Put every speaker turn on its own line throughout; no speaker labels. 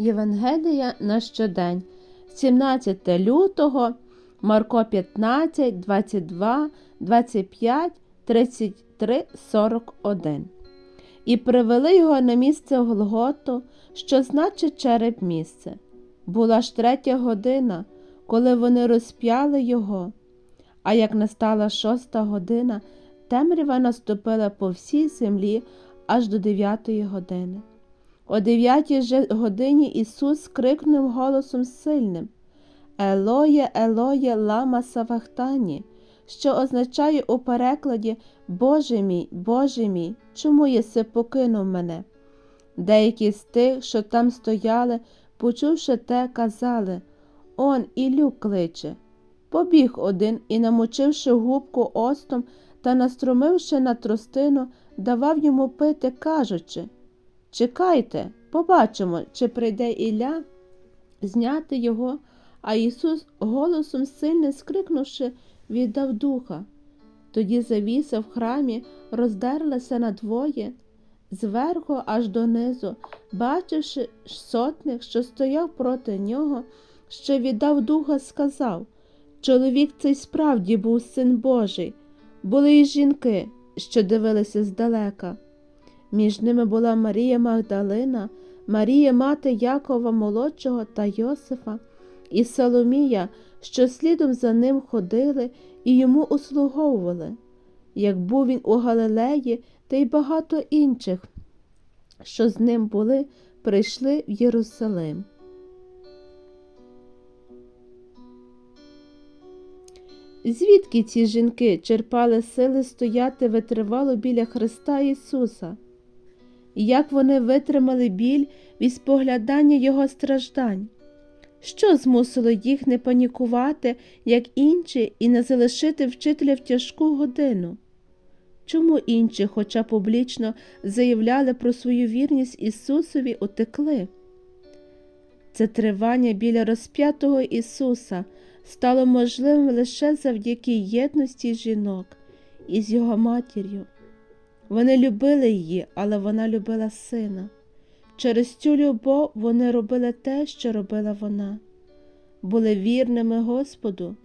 Євангелія на щодень, 17 лютого, Марко 15, 22, 25, 33, 41. І привели його на місце Голготу, що значить череп місце. Була ж третя година, коли вони розп'яли його. А як настала шоста година, темрява наступила по всій землі аж до дев'ятої години. О дев'ятій же годині Ісус крикнув голосом сильним Елоє, Елоє, лама Савахтані, що означає у перекладі Боже мій, Боже мій, чому єси покинув мене? Деякі з тих, що там стояли, почувши те, казали Он Ілю кличе. Побіг один і, намочивши губку остом та наструмивши на тростину, давав йому пити, кажучи Чекайте, побачимо, чи прийде Ілля зняти його, а Ісус, голосом сильним скрикнувши, віддав духа. Тоді завіса в храмі роздерлася надвоє, зверху аж донизу, бачивши сотник, що стояв проти нього, що віддав духа, сказав Чоловік цей справді був син Божий, були й жінки, що дивилися здалека. Між ними була Марія Магдалина, Марія мати Якова молодшого та Йосифа, і Соломія, що слідом за ним ходили і йому услуговували, як був він у Галилеї, та й багато інших, що з ним були, прийшли в Єрусалим. Звідки ці жінки черпали сили стояти витривало біля Христа Ісуса? І як вони витримали біль від споглядання Його страждань? Що змусило їх не панікувати, як інші, і не залишити вчителя в тяжку годину? Чому інші, хоча публічно заявляли про свою вірність Ісусові, утекли? Це тривання біля розп'ятого Ісуса стало можливим лише завдяки єдності жінок із його матір'ю. Вони любили її, але вона любила сина. Через цю любов вони робили те, що робила вона, були вірними Господу,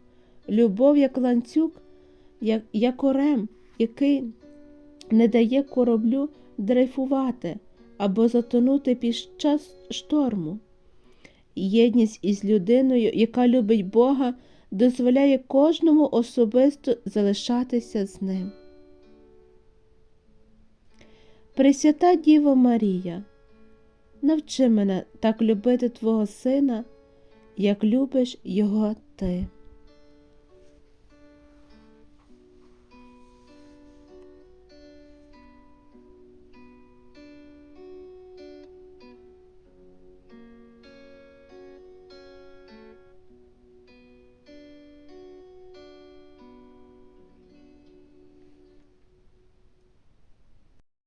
любов як ланцюг, як, як орем, який не дає кораблю дрейфувати або затонути під час шторму. Єдність із людиною, яка любить Бога, дозволяє кожному особисто залишатися з ним. Пресвята Діво Марія, навчи мене так любити Твого Сина, як любиш його ти.